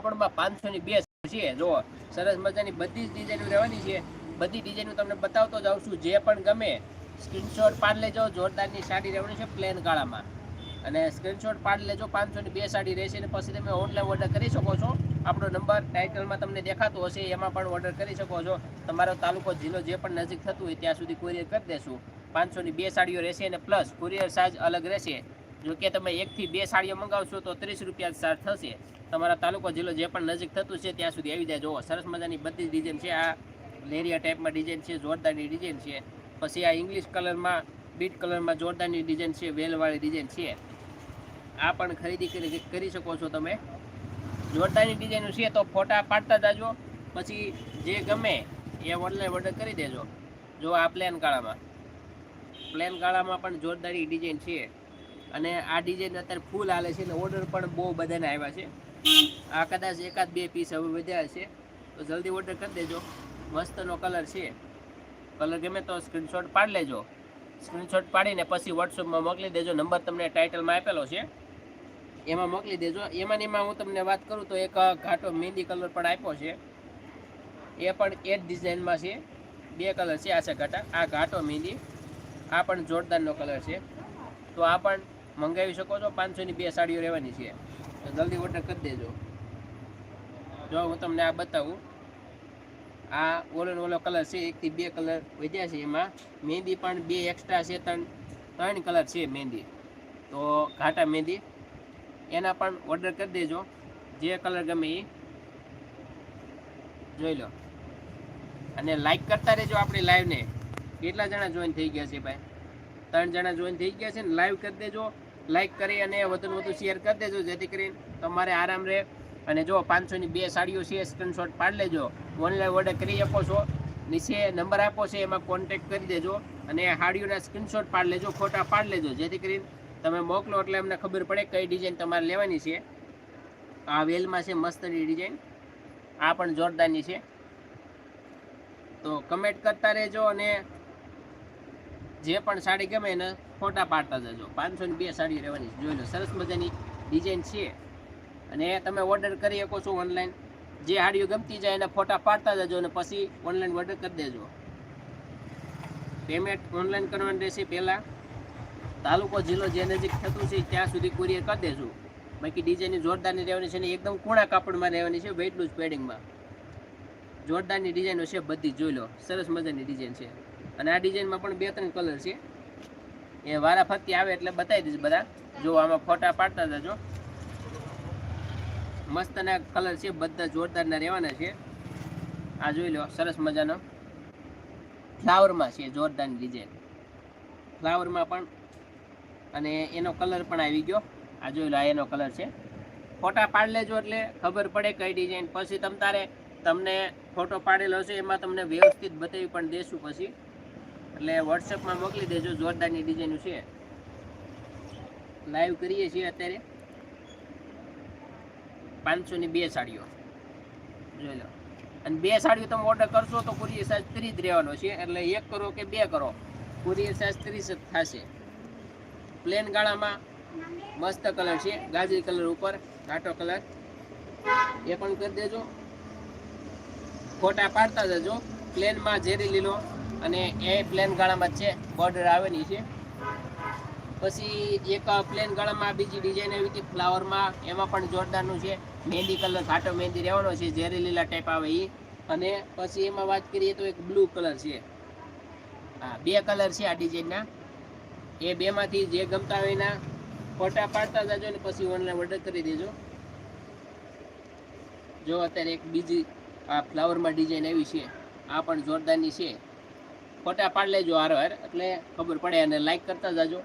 કાપડમાં પાંચસો ની બે છે. જો સરસ મજાની બધી જ ડિઝાઇનો રહેવાની છે. બધી ડિઝાઇનો તમને બતાવતો જાઉં છું. જે પણ ગમે સ્ક્રીનશોટ પાડી લેજો. જોરદારની સાડી રહેવાની છે પ્લેન ગાળામાં. અને સ્ક્રીનશોટ પાડી લેજો. પાંચસો ની બે સાડી રહેશે અને પછી તમે ઓનલાઈન ઓર્ડર કરી શકો છો. આપણો નંબર ટાઇટલમાં તમને દેખાતો હશે. એમાં પણ ઓર્ડર કરી શકો છો. તમારો તાલુકો, જિલ્લો જે પણ નજીક થતું હોય ત્યાં સુધી કુરિયર કરી દેશું. પાંચસો ની બે સાડીઓ રહેશે અને પ્લસ કુરિયર ચાર્જ અલગ રહેશે. જો કે તમે એકથી બે સાડીઓ મંગાવશો તો ત્રીસ રૂપિયા ચાર્જ થશે. તમારા તાલુકો જિલ્લો જે પણ નજીક થતું છે ત્યાં સુધી આવી જાય. જુઓ સરસ મજાની બધી ડિઝાઇન છે. આ લેરિયા ટાઈપમાં ડિઝાઇન છે, જોરદારની ડિઝાઇન છે. પછી આ ઇંગ્લિશ કલરમાં બીટ કલરમાં જોરદારની ડિઝાઇન છે, વેલવાળી ડિઝાઇન છે. આ પણ ખરીદી કરી કરી શકો છો તમે. જોરદારની ડિઝાઇન છે તો ફોટા પાડતા જાજો. પછી જે ગમે એ ઓનલાઈન ઓર્ડર કરી દેજો. જો આ પ્લેન કાળામાં પ્લેન કાળામાં પણ જોરદારી ડિઝાઇન છે. અને આ ડિઝાઇન અત્યારે ફૂલ હાલે છે અને ઓર્ડર પણ બહુ બધાને આવ્યા છે. આ કદાચ એકાદ બે પીસ હવે વધ્યા છે. તો જલ્દી ઓર્ડર કરી દેજો. મસ્તનો કલર છે. કલર ગમે તો સ્ક્રીનશોટ પાડી લેજો. સ્ક્રીનશોટ પાડીને પછી વોટ્સઅપમાં મોકલી દેજો. નંબર તમને ટાઇટલમાં આપેલો છે. એમાં મોકલી દેજો. એમાં એમાં હું તમને વાત કરું તો એક ઘાટો મહેંદી કલર પણ આપ્યો છે. એ પણ એ જ ડિઝાઇનમાં છે. બે કલર છે આ છે ઘાટા. આ ઘાટો મહેંદી. આ પણ જોરદારનો કલર છે. તો આ પણ મંગાવી શકો છો, પાંચસોની બે સાડીઓ રહેવાની છે. તો જલ્દી ઓર્ડર કરી દેજો. જો હું તમને આ બતાવું, આ ઓલો ઓલો કલર છે, એકથી બે કલર વધ્યા છે એમાં. મહેંદી પણ બે એક્સ્ટ્રા છે, ત્રણ ત્રણ કલર છે મહેંદી. તો ઘાટા મહેંદી, એના પણ ઓર્ડર કરી દેજો. જે કલર ગમે એ, જોઈ લો. અને લાઈક કરતા રહેજો આપણી લાઈવને કેટલા જણા જોઈન થઈ ગયા છે ભાઈ? ત્રણ જણા જોઈન થઈ ગયા છે ને લાઈવ કરી દેજો. લાઈક કરી અને વધુ વધુ શેર કરી દેજો, જેથી કરીને તમારે આરામ રહે. અને જો પાંચસોની બે સાડીઓ છે સ્ક્રીનશોટ પાડી લેજો. ઓનલાઈન ઓર્ડર કરી આપો છો. નીચે નંબર આપો છે, એમાં કોન્ટેક્ટ કરી દેજો. અને સાડીઓના સ્ક્રીનશોટ પાડી લેજો ફોટા પાડી લેજો, જેથી કરીને તમે મોકલો એટલે અમને ખબર પડે કઈ ડિઝાઇન તમારે લેવાની છે. આ વેલમાં છે, મસ્તની ડિઝાઇન આ પણ જોરદારની છે. તો કમેન્ટ કરતા રહેજો અને જે પણ સાડી ગમે એને ફોટા પાડતા જજો. પાંચસો બે સાડી રહેવાની જોઈ લો, સરસ મજાની ડિઝાઇન છે. અને તમે ઓર્ડર કરી શકો છો ઓનલાઈન. જે સાડીઓ ગમતી જાય એના ફોટા પાડતા જજો અને પછી ઓનલાઈન ઓર્ડર કરી દેજો. પેમેન્ટ ઓનલાઈન કરવાનું રહેશે પહેલાં. તાલુકો, જિલ્લો જે નજીક થતું છે ત્યાં સુધી કુરિયર કરી દેજો. બાકી ડિઝાઇનની જોરદારની રહેવાની છે ને એકદમ કૂણા કાપડમાં રહેવાની છે વેઇટ લૂઝ પેડિંગમાં જોરદારની ડિઝાઇનો છે બધી, જોઈ લો, સરસ મજાની ડિઝાઇન છે. અને આ ડિઝાઇનમાં પણ બે ત્રણ કલર છે. એ વારા ફરતી આવે એટલે બતાવી દઈશ બધા. જો આમાં ફોટા પાડતા જજો મસ્તના કલર છે, બધા જોરદારના રહેવાના છે. આ જોઈ લો, સરસ મજાનો. ફ્લાવરમાં છે જોરદારની ડિઝાઇન ફ્લાવરમાં પણ અને એનો કલર પણ આવી ગયો. આ જોઈ લો, આ એનો કલર છે. ફોટા પાડી લેજો એટલે ખબર પડે કઈ ડિઝાઇન પછી તમ તારે તમને ફોટો પાડેલો છે એમાં તમને વ્યવસ્થિત બતાવી પણ દેશું પછી. એટલે વોટ્સએપમાં મોકલી દેજો, જોરદારની ડિઝાઇન છે. લાઈવ કરીએ છીએ અત્યારે. પાંચસોની બે સાડીઓ. જોઈ લો. અને બે સાડીઓ તમે ઓર્ડર કરશો તો કુરિયર સાઇઝ ત્રીસ જ રહેવાનો છે. એટલે એક કરો કે બે કરો. કુરિયર સાઇઝ ત્રીસ જ થશે. પ્લેન ગાળામાં મસ્ત કલર છે. ગાજરી કલર ઉપર, ઘાટો કલર એ પણ કરી દેજો. ફોટા પાડતા જજો. પ્લેનમાં ઝેરી લીલો અને એ પ્લેન ગાળામાં છે બોર્ડર આવેલી છે. પછી એક પ્લેન ગાળામાં બીજી ડિઝાઇન આવી હતી ફ્લાવરમાં એમાં પણ જોરદારનું છે. મહેંદી કલર ઘાટો મહેંદી રહેવાનો છે ઝેરી લીલા ટાઈપ આવે એ અને પછી એમાં વાત કરીએ તો એક બ્લુ કલર છે. હા, બે કલર છે આ ડિઝાઇનના એ બેમાંથી જે ગમતા હોય એના ફોટા પાડતા જજો ને પછી ઓનલાઈન ઓર્ડર કરી દેજો. જો અત્યારે એક બીજી આ ફ્લાવરમાં ડિઝાઇન આવી છે, આ પણ જોરદારની છે. ફોટા પાડી લેજો હારો હાર એટલે ખબર પડે અને લાઇક કરતા જાજો.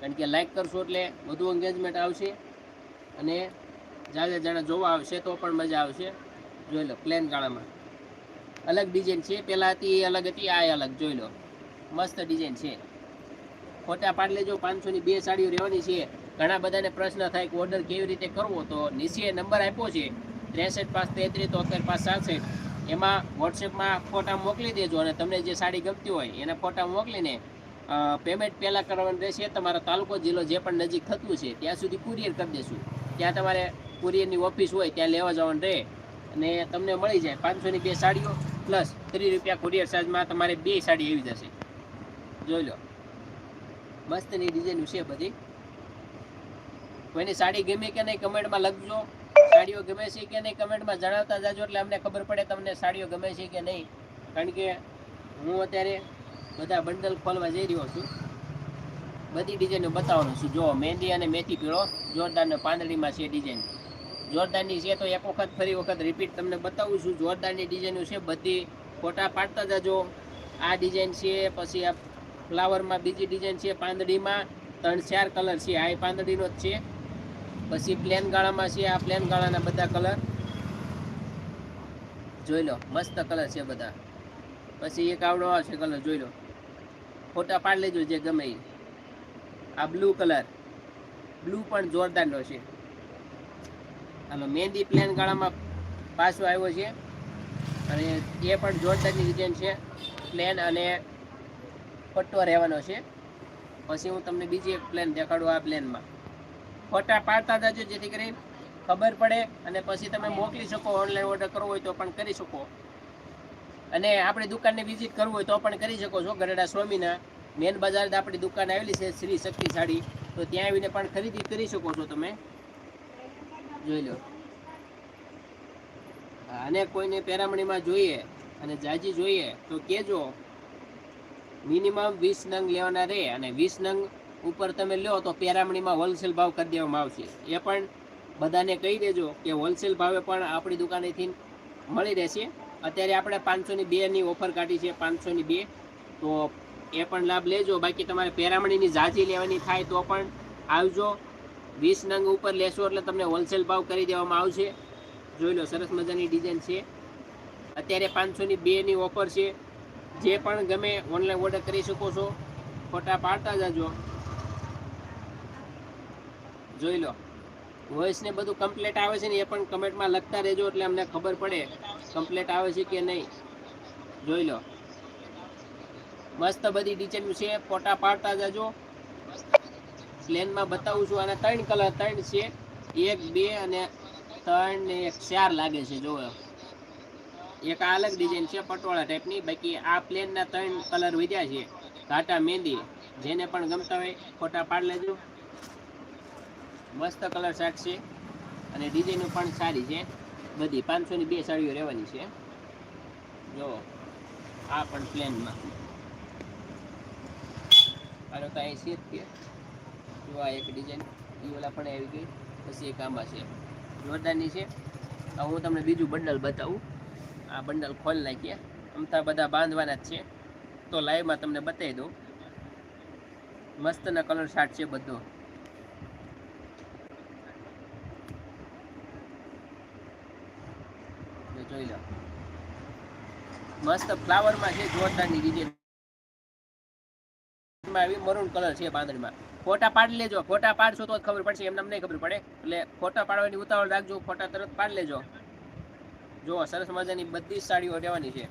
કારણ કે લાઇક કરશો એટલે વધુ એન્ગેજમેન્ટ આવશે. અને જાજા જણા જોવા આવશે તો પણ મજા આવશે. જોઈ લો પ્લેન ગાળામાં. અલગ ડિઝાઇન છે. પહેલાં હતી, એ અલગ હતી, આ અલગ. જોઈ લો. મસ્ત ડિઝાઇન છે. ફોટા પાડી લેજો. પાંચસોની બે સાડીઓ રહેવાની છે. ઘણા બધાને પ્રશ્ન થાય કે ઓર્ડર કેવી રીતે કરવો? તો નીચે નંબર આપ્યો છે. ત્રેસઠ પાંચ તેત્રીસ તોતેર પાંચ સાતસઠ એમાં વોટ્સએપમાં ફોટા મોકલી દેજો અને તમને જે સાડી ગમતી હોય એના ફોટા મોકલીને પેમેન્ટ પહેલાં કરવાનું રહેશે. તમારો તાલુકો જિલ્લો જે પણ નજીક થતું છે, ત્યાં સુધી કુરિયર કરી દેશું. ત્યાં તમારે કુરિયરની ઓફિસ હોય, ત્યાં લેવા જવાનું રહે અને તમને મળી જાય પાંચસોની બે સાડીઓ પ્લસ ત્રીસ રૂપિયા કુરિયર ચાર્જમાં તમારે બે સાડી આવી જશે. જોઈ લો. મસ્તની ડિઝાઇન છે બધી. કોઈની સાડી ગમે કે નહીં કમેન્ટમાં લખજો. સાડીઓ ગમે છે કે નહીં કમેન્ટમાં જણાવતા જાજો એટલે અમને ખબર પડે તમને સાડીઓ ગમે છે કે નહીં. કારણ કે હું અત્યારે બધા બંડલ ખોલવા જઈ રહ્યો છું. બધી ડિઝાઇનો બતાવવાનો છું. જો મહેંદી અને મેથી પીળો જોરદારને પાંદડીમાં છે ડિઝાઇન. જોરદારની છે તો એક વખત ફરી વખત રિપીટ તમને બતાવું છું. જોરદારની ડિઝાઇનો છે, બધી ફોટા પાડતા જાજો. આ ડિઝાઇન છે, પછી આ ફ્લાવરમાં બીજી ડિઝાઇન છે, પાંદડીમાં ત્રણ ચાર કલર છે. આ પાંદડીનો જ છે. પછી પ્લેન ગાળામાં છે આ પ્લેન ગાળાના બધા કલર જોઈ લો, મસ્ત કલર છે બધા. પછી એક આવડો આવશે કલર જોઈ લો. ફોટા પાડી લેજો જે ગમે એ આ બ્લુ કલર બ્લુ પણ જોરદારનો છે. હાલો મહેંદી પ્લેન ગાળામાં પાછો આવ્યો છે. અને એ પણ જોરદારની ડિઝાઇન છે. પ્લેન અને પટ્ટો રહેવાનો છે. પછી હું તમને બીજી એક પ્લેન દેખાડું આ પ્લેનમાં ફોટા પાડતા જજો જેથી કરીને ખબર પડે અને પછી તમે મોકલી શકો ઓનલાઈન ઓર્ડર કરવો હોય તો પણ કરી શકો. અને આપણી દુકાનને વિઝિટ કરવું હોય તો પણ કરી શકો છો, ગરડા સ્વામીના. મેન બજાર આપણી દુકાન આવેલી છે, શ્રી શક્તિ સાડી. તો ત્યાં આવીને પણ ખરીદી કરી શકો છો તમે. જોઈ લો. અને કોઈને પેરામણીમાં જોઈએ અને જાજી જોઈએ તો કેજો મિનિમમ વીસ નંગ લેવાના રહે અને વીસ નંગ ઉપર તમે લો તો પેરામણીમાં હોલસેલ ભાવ કરી દેવામાં આવશે. એ પણ બધાને કહી દેજો કે હોલસેલ ભાવે પણ આપણી દુકાનેથી મળી રહેશે. અત્યારે આપણે પાંચસોની બેની ઓફર કાઢી છે, પાંચસોની બે. તો એ પણ લાભ લેજો. બાકી તમારે પેરામણીની જાજી લેવાની થાય તો પણ આવજો. વીસ નંગ ઉપર લેશો એટલે તમને હોલસેલ ભાવ કરી દેવામાં આવશે. જોઈ લો, સરસ મજાની ડિઝાઇન છે. અત્યારે પાંચસોની બેની ઓફર છે. જે પણ ગમે ઓનલાઈન ઓર્ડર કરી શકો છો. ફોટા પાડતા જાજો. જોઈ લો. વોઇસ ને બધું કમ્પ્લેટ આવે છે ને એ પણ કમેન્ટમાં લખતા રહેજો એટલે અમને ખબર પડે કમ્પ્લેટ આવે છે કે નહીં. જોઈ લો. મસ્ત બધી ડિઝાઇન છે, ફોટા પાડતા જાજો. પ્લેનમાં બતાવું છું અને ત્રણ કલર ત્રણ છે. એક, બે અને ત્રણ ને એક ચાર લાગે છે, જોવો. એક અલગ ડિઝાઇન છે, પટોળા ટાઈપની બાકી આ પ્લેનના ત્રણ કલર વધ્યા છે. ઘાટા મહેંદી જેને પણ ગમતા હોય, ફોટા પાડ લેજો. મસ્ત કલર શાર્ટ છે. અને ડિઝાઇનો પણ સારી છે. બધી પાંચસોની બે સાડીઓ રહેવાની છે. જો, આ પણ પ્લેનમાં આનો તો અહીં છે. જ જો આ એક ડિઝાઇન એ ઓલા પણ આવી ગઈ. પછી એક આમાં છે. જોરદારની છે. હું તમને બીજું બંડલ બતાવું. આ બંડલ ખોલી નાખીએ અમતા બધા બાંધવાના જ છે. તો લાઈવમાં તમને બતાવી દઉં. મસ્તના કલર શાર્ટ છે બધો. જોઈ લો મસ્ત ફ્લાવરમાં છે, જોરદારની ડિઝાઇન આવી મરૂન કલર છે પાંદડીમાં. ફોટા પાડી લેજો, ફોટા પાડશો તો જ ખબર પડશે, એમને નહીં ખબર પડે. એટલે ફોટા પાડવાની ઉતાવળ રાખજો, ફોટા તરત પાડી લેજો. જો, સરસ મજાની બધી જ સાડીઓ રહેવાની છે.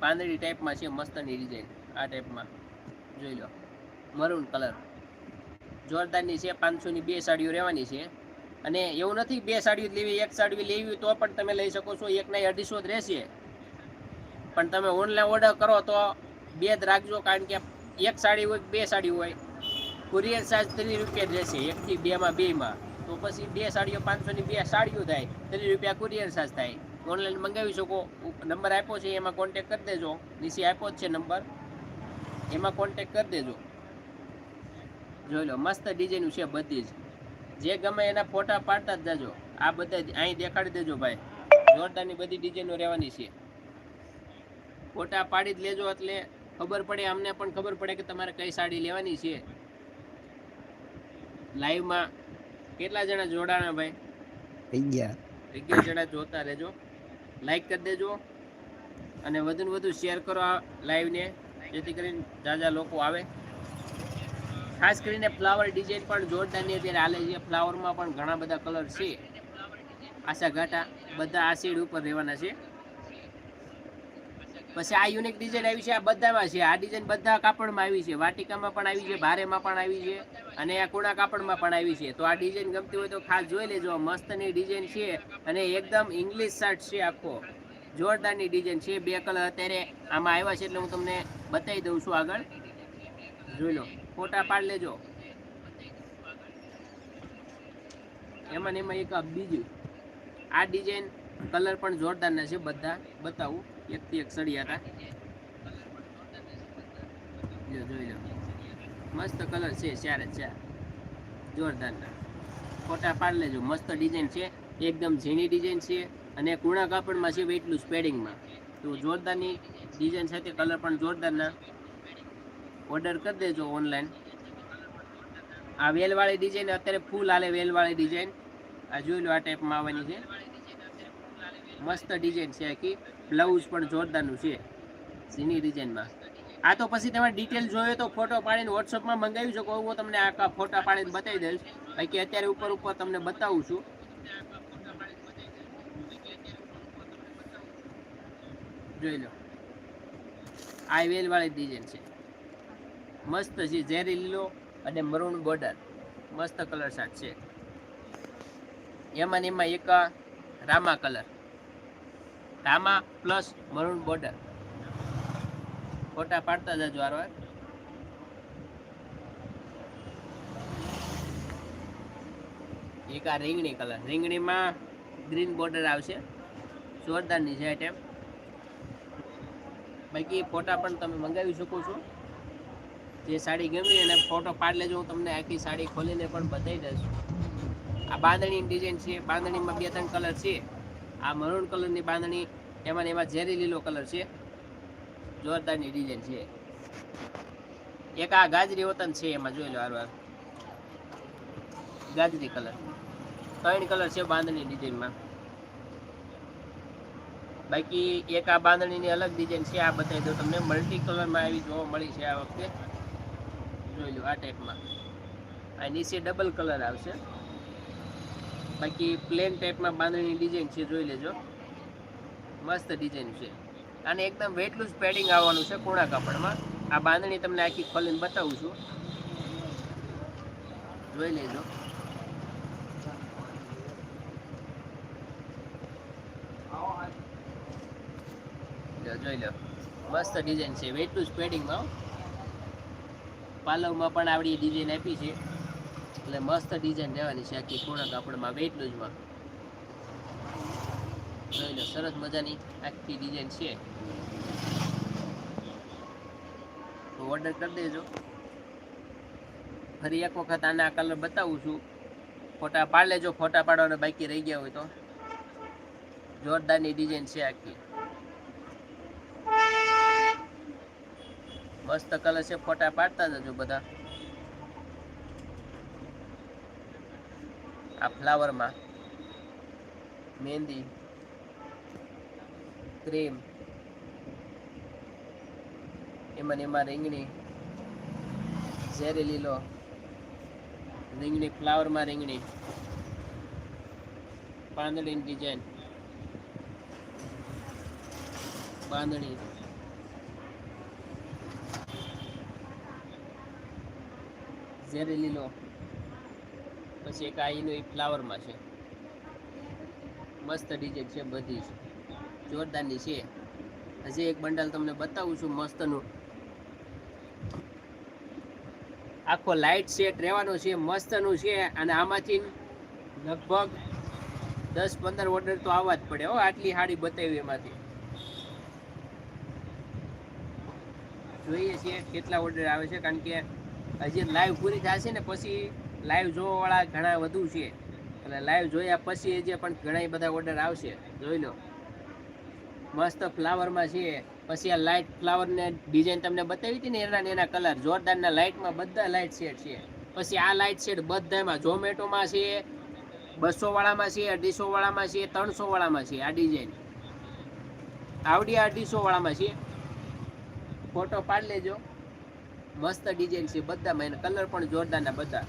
પાંદડી ટાઈપમાં છે, મસ્તની ડિઝાઇન આ ટાઈપમાં જોઈ લો મરૂન કલર જોરદારની છે, પાંચસોની બે સાડીઓ રહેવાની છે. અને એવું નથી બે સાડીઓ લેવી, એક સાડી લેવી તો પણ તમે લઈ શકો છો. એકના અઢીસો જ રહેશે. પણ તમે ઓનલાઈન ઓર્ડર કરો તો બે જ રાખજો, કારણ કે એક સાડી હોય બે સાડી હોય કુરિયર ચાર્જ ત્રીસ રૂપિયા જ રહેશે. એકથી બેમાં બેમાં. તો પછી બે સાડીઓ પાંચસોની બે સાડીઓ થાય, ત્રીસ રૂપિયા કુરિયર ચાર્જ થાય. ઓનલાઈન મંગાવી શકો. નંબર આપ્યો છે, એમાં કોન્ટેક કરી દેજો. નીચે આપ્યો જ છે નંબર. એમાં કોન્ટેક કરી દેજો. જોઈ લો, મસ્ત ડિઝાઇન છે બધી જ. જે ગમે એના ફોટા પાડતા જ જાજો. આ બધા અહીં દેખાડી દેજો ભાઈ. જોરદારની બધી ડિઝાઇનો રહેવાની છે. ફોટા પાડી જ લેજો એટલે ખબર પડે અમને પણ ખબર પડે કે તમારે કઈ સાડી લેવાની છે. લાઈવમાં કેટલા જણા જોડાણા ભાઈ? અગિયાર અગિયાર જણા જોતા રહેજો. લાઈક કરી દેજો અને વધુ ને વધુ શેર કરો આ લાઈવને જેથી કરીને જાજા લોકો આવે. ખાસ કરીને ફ્લાવર ડિઝાઇન પણ જોરદારની અત્યારે હાલે છે. ફ્લાવરમાં પણ ઘણા બધા કલર છે. આશા ઘાટા બધા આ શેડ ઉપર રહેવાના છે. પછી આ યુનિક ડિઝાઇન આવી છે, આ બધામાં છે. આ ડિઝાઇન બધા કાપડમાં આવી છે. વાટિકામાં પણ આવી છે, ભારેમાં પણ આવી છે અને આ કુણા કાપડમાં પણ આવી છે. તો આ ડિઝાઇન ગમતી હોય તો ખાસ જોઈ લેજો. મસ્તની ડિઝાઇન છે અને એકદમ ઇંગ્લિશ શર્ટ છે આખો. જોરદારની ડિઝાઇન છે. બે કલર અત્યારે આમાં આવ્યા છે એટલે હું તમને બતાવી દઉં છું આગળ. જોઈ લો. ફોટા પાડ લેજો. એમાં એમાં એક બીજું. આ ડિઝાઇન કલર પણ જોરદારના છે બધા. બતાવું. એકથી એક સળિયા હતા. જોઈ લો. મસ્ત કલર છે ચાર ચાર. જોરદારના. ફોટા પાડ લેજો. મસ્ત ડિઝાઇન છે. એકદમ ઝીણી ડિઝાઇન છે અને કૂણા કાપડમાં છે એટલું સ્પેડિંગમાં તો જોરદારની ડિઝાઇન સાથે કલર પણ જોરદારના. ઓર્ડર કરી દેજો ઓનલાઈન. આ વેલવાળી ડિઝાઇન, અત્યારે ફૂલ હાલે વેલવાળી ડિઝાઇન. આ જોઈ લો આ ટાઈપમાં આવવાની છે. મસ્ત ડિઝાઇન છે આખી. બ્લાઉઝ પણ જોરદારનું છે. ઝીની ડિઝાઇનમાં. આ તો પછી તમે ડિટેલ જોયો તો ફોટો પાડીને વોટ્સઅપમાં મંગાવી શકો. હું તમને આખા ફોટા પાડીને બતાવી દઈશ. બાકી અત્યારે ઉપર ઉપર તમને બતાવું છું. જોઈ લો. આ વેલવાળી ડિઝાઇન છે. મસ્ત છે, ઝેરી લીલો અને મરૂન બોર્ડર મસ્ત કલર શાર્ટ છે. એમાં એમાં એક રામા કલર રામા પ્લસ મરૂન બોર્ડર ફોટા પાડતા જજો વારવાર એક આ રીંગણી કલર રીંગણીમાં ગ્રીન બોર્ડર આવશે. જોરદારની છે આઈટમ બાકી ફોટા પણ તમે મંગાવી શકો છો. જે સાડી ગમી અને ફોટો પાડ લેજો, હું તમને આખી સાડી ખોલીને પણ બતાવી દઈશ. આ બાંધણીની ડિઝાઇન છે, બાંધણીમાં બે ત્રણ કલર છે. આ મરૂન કલરની બાંધણી, એમાં એમાં ઝેરી લીલો કલર છે. જોરદારની ડિઝાઇન છે. એક આ ગાજરી વતન છે, એમાં જોઈ લો હારવાર ગાજરી કલર ત્રણ કલર છે બાંધણી ડિઝાઇનમાં બાકી એક આ બાંધણીની અલગ ડિઝાઇન છે, આ બતાવી દઉં તમને. મલ્ટી કલરમાં આવી જોવા મળી છે આ વખતે. જોઈ લો આ ટાઈપમાં. આ નીચે ડબલ કલર આવશે. બાકી પ્લેન ટાઈપમાં બાંધણીની ડિઝાઇન છે, જોઈ લેજો. મસ્ત ડિઝાઇન છે. અને એકદમ વેટલું જ પેડિંગ આવવાનું છે કોણા કાપડમાં. આ બાંધણી તમને આખી ખોલીને બતાવું છું. જોઈ લેજો. જોઈ લો મસ્ત ડિઝાઇન છે, વેટલું જ પેડિંગમાં પાલવમાં પણ આવડી ડિઝાઇન આપી છે. એટલે મસ્ત ડિઝાઇન રહેવાની છે આખી પૂર્ણ કાપડમાં, વેટલું જમાં જોઈ લો, સરસ મજાની આખી ડિઝાઇન છે. તો ઓર્ડર કરી દેજો. ફરી એક વખત આના કલર બતાવું છું. ફોટા પાડ લેજો ફોટા પાડવાના બાકી રહી ગયા હોય તો. જોરદારની ડિઝાઇન છે આખી. મસ્ત કલર છે, ફોટા પાડતા જજો બધા. આ ફ્લાવરમાં મહેંદી ક્રીમ એમાં એમાં રીંગણી ઝેરી લીલો રીંગણી ફ્લાવરમાં રીંગણી પાંદડીની ડિઝાઇન બાંધણી. ઝેરી લીલો. પછી એક આ એનું એ ફ્લાવરમાં છે. મસ્ત ડિઝાઇન છે, બધી જ. જોરદારની છે. હજી એક બંડલ તમને બતાવું છું મસ્તનું. આખો લાઇટ સેટ રહેવાનો છે, મસ્તનું છે, અને આમાંથી લગભગ દસ પંદર ઓર્ડર તો આવવા જ પડે હો, આટલી સાડી બતાવી એમાંથી. જોઈએ છીએ કેટલા ઓર્ડર આવે છે, કારણ કે હજી લાઈવ પૂરી થશે ને પછી લાઈવ જોવાવાળા ઘણા વધુ છે. એટલે લાઈવ જોયા પછી જે પણ ઘણા બધા ઓર્ડર આવશે. જોઈ લો. મસ્ત ફ્લાવરમાં છે. પછી આ લાઇટ ફ્લાવરને ડિઝાઇન તમને બતાવી હતી ને એના એના કલર જોરદારના લાઇટમાં બધા લાઇટ શેડ છે. પછી આ લાઇટ શેડ બધામાં ઝોમેટોમાં છે બસો વાળામાં છે અઢીસો વાળામાં છે ત્રણસો વાળામાં છે આ ડિઝાઇન આવડી અઢીસો વાળામાં છે. ફોટો પાડી લેજો. મસ્ત ડિઝાઇન છે બધામાં એના કલર પણ જોરદારના બધા.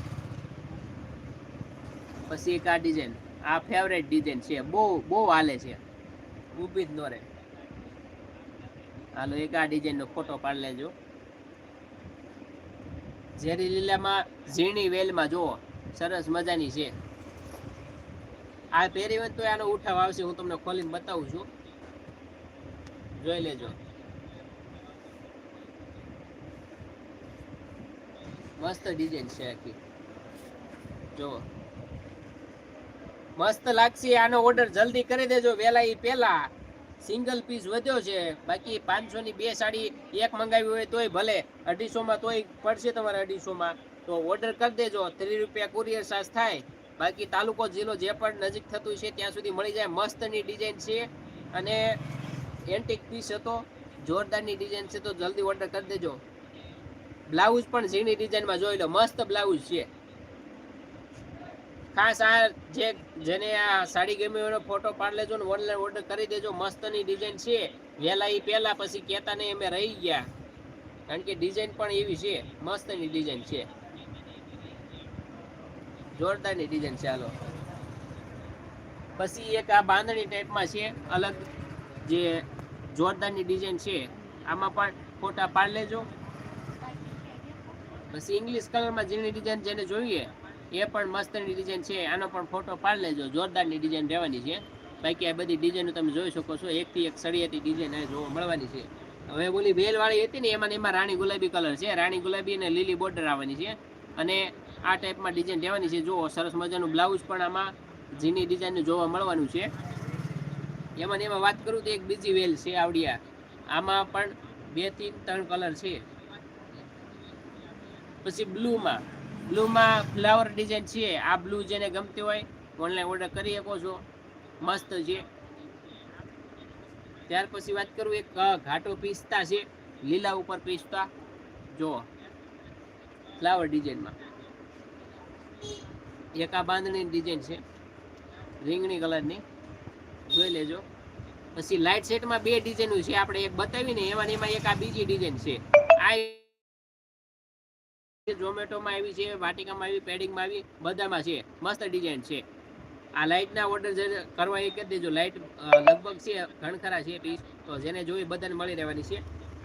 પછી એક આ ડિઝાઇન આ ફેવરેટ ડિઝાઇન છે. બહુ બહુ હાલે છે. ઊભી જ ન રહે. હાલો, એક આ ડિઝાઇનનો ફોટો પાડી લેજો. ઝેરી લીલામાં ઝીણી વેલમાં જુઓ. સરસ મજાની છે. આ પહેરી હોય તો આનો ઉઠાવ આવશે, હું તમને ખોલીને બતાવું છું. જોઈ લેજો. મસ્ત ડિઝાઇન છે આખી. જુઓ. મસ્ત લાગશે આનો ઓર્ડર જલ્દી કરી દેજો. વેલા ઈ પહેલા સિંગલ પીસ વધ્યો છે. બાકી પાંચસો ની બે સાડી એક મંગાવી હોય તોય ભલે. અઢીસોમાં તોય પડશે તમારે અઢીસોમાં તો ઓર્ડર કરી દેજો. ત્રીસ રૂપિયા કુરિયર ચાર્જ થાય. બાકી તાલુકો જિલ્લો જે પણ નજીક થતું છે ત્યાં સુધી મળી જાય. મસ્તની ડિઝાઇન છે. અને એન્ટિક પીસ હતો. જોરદારની ડિઝાઇન છે તો જલ્દી ઓર્ડર કરી દેજો. બ્લાઉઝ પણ ઝીણી ડિઝાઇનમાં જોઈ લો, મસ્ત બ્લાઉઝ છે. ખાસ આ જે જેને આ સાડી ગમી ફોટો પાડી લેજો ને ઓનલાઈન ઓર્ડર કરી દેજો, મસ્તની ડિઝાઇન છે. વહેલા એ પહેલાં, પછી કહેતા નહીં, અમે રહી ગયા. કારણ કે ડિઝાઇન પણ એવી છે, મસ્તની ડિઝાઇન છે. જોરદારની ડિઝાઇન છે હાલો. પછી એક આ બાંધણી ટાઈપમાં છે, અલગ જે જોરદારની ડિઝાઇન છે, આમાં પણ ફોટા પાડી લેજો. પછી ઇંગ્લિશ કલરમાં જેની ડિઝાઇન જેને જોઈએ, એ પણ મસ્તની ડિઝાઇન છે. આનો પણ ફોટો પાડી લેજો. જોરદારની ડિઝાઇન રહેવાની છે. બાકી આ બધી ડિઝાઇનો તમે જોઈ શકો છો. એકથી એક સળિયાતી ડિઝાઇન આ જોવા મળવાની છે. હવે ઓલી વેલવાળી હતી ને, એમાં એમાં રાણી ગુલાબી કલર છે. રાણી ગુલાબી અને લીલી બોર્ડર આવવાની છે. અને આ ટાઈપમાં ડિઝાઇન રહેવાની છે. જુઓ, સરસ મજાનું બ્લાઉઝ પણ આમાં ઝીની ડિઝાઇનનું જોવા મળવાનું છે. એમાં એમાં વાત કરું તો એક બીજી વેલ છે, આવડિયા. આમાં પણ બે ત્રણ કલર છે. પછી બ્લુમાં બ્લુમાં ફ્લાવર ડિઝાઇન છે. આ બ્લુ જેને ગમતી હોય ઓનલાઈન ઓર્ડર કરી શકો છો. મસ્ત છે. ત્યાર પછી વાત કરું એક ઘાટો પિસ્તા છે. લીલા ઉપર પિસ્તા. જો ફ્લાવર ડિઝાઇનમાં એક આ બાંધણી ડિઝાઇન છે. રીંગણી કલરની જોઈ લેજો. પછી લાઇટ સેટમાં બે ડિઝાઇનો છે. આપણે એક બતાવીને એમાં એમાં એક આ બીજી ડિઝાઇન છે. આ ઝોમેટોમાં આવી છે, વાટિકામાં આવી, પેડિંગમાં આવી, બધામાં છે. મસ્ત ડિઝાઇન છે. આ લાઇટના ઓર્ડર જે કરવા એ કરી દેજો. લાઇટ લગભગ છે, ઘણખરા છે પીસ તો જેને જોઈ બધાને મળી રહેવાની છે.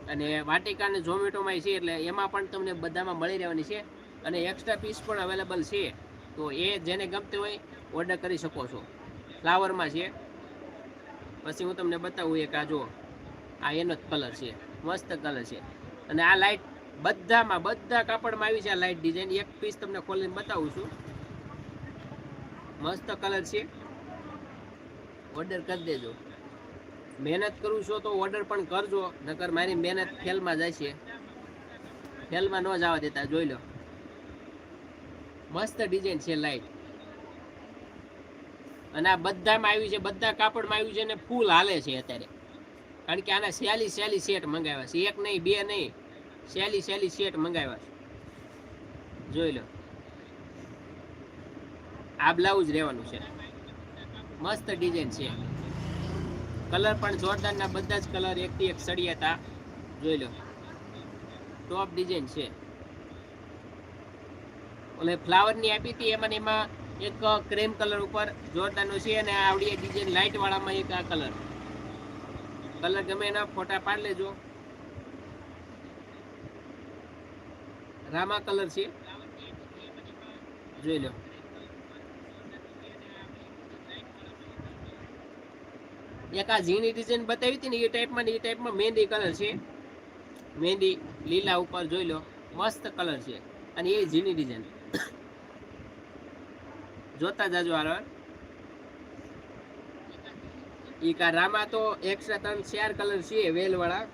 અને વાટિકા અને ઝોમેટોમાં છે, એટલે એમાં પણ તમને બધામાં મળી રહેવાની છે. અને એક્સ્ટ્રા પીસ પણ અવેલેબલ છે. તો એ જેને ગમતું હોય ઓર્ડર કરી શકો છો. ફ્લાવરમાં છે. પછી હું તમને બતાવું એક આ જો આ એનો જ કલર છે. મસ્ત કલર છે. અને આ લાઇટ બધામાં, બધા કાપડમાં આવી છે આ લાઇટ ડિઝાઇન એક પીસ તમને ખોલીને બતાવું છું. મસ્ત કલર છે. ઓર્ડર કરી દેજો. મહેનત કરું છો તો ઓર્ડર પણ કરજો, નકર મારી મહેનત ફેલમાં છે. ફેલમાં ન જવા દેતા, જોઈ લો. મસ્ત ડિઝાઇન છે લાઇટ અને આ બધામાં આવ્યું છે, બધા કાપડમાં આવ્યું છે અને ફૂલ હાલે છે અત્યારે. કારણ કે આના સ્યાલી સેલી સેટ મંગાવ્યા છે. એક નહીં, બે નહીં. સ્યાલી સેલી સેટ મંગાવ્યા છે. જોઈ લો. આ બ્લાઉઝ રહેવાનું છે. મસ્ત ડિઝાઇન છે. કલર પણ જોરદારના, બધા જ કલર એકથી એક સળિયાતા જોઈ લો. ટોપ ડિઝાઇન છે. ઓલે ફ્લાવરની આપી હતી, એમાં એમાં એક ક્રીમ કલર ઉપર જોરદારનો છે અને આવડી ડિઝાઇન લાઇટવાળામાં એક આ કલર. કલર ગમે એના ફોટા પાડી લેજો. રામા કલર છે. જોઈ લો. એક આ ઝીણી ડિઝાઇન બતાવી હતી ને, એ ટાઈપમાં એ ટાઈપમાં મહેંદી કલર છે. મહેંદી લીલા ઉપર જોઈ લો, મસ્ત કલર છે. અને એ ઝીણી ડિઝાઇન જોતા જાજો હારવાર ઈ કા રામા તો એકસો ત્રણ ચાર કલર છે વેલ વાળા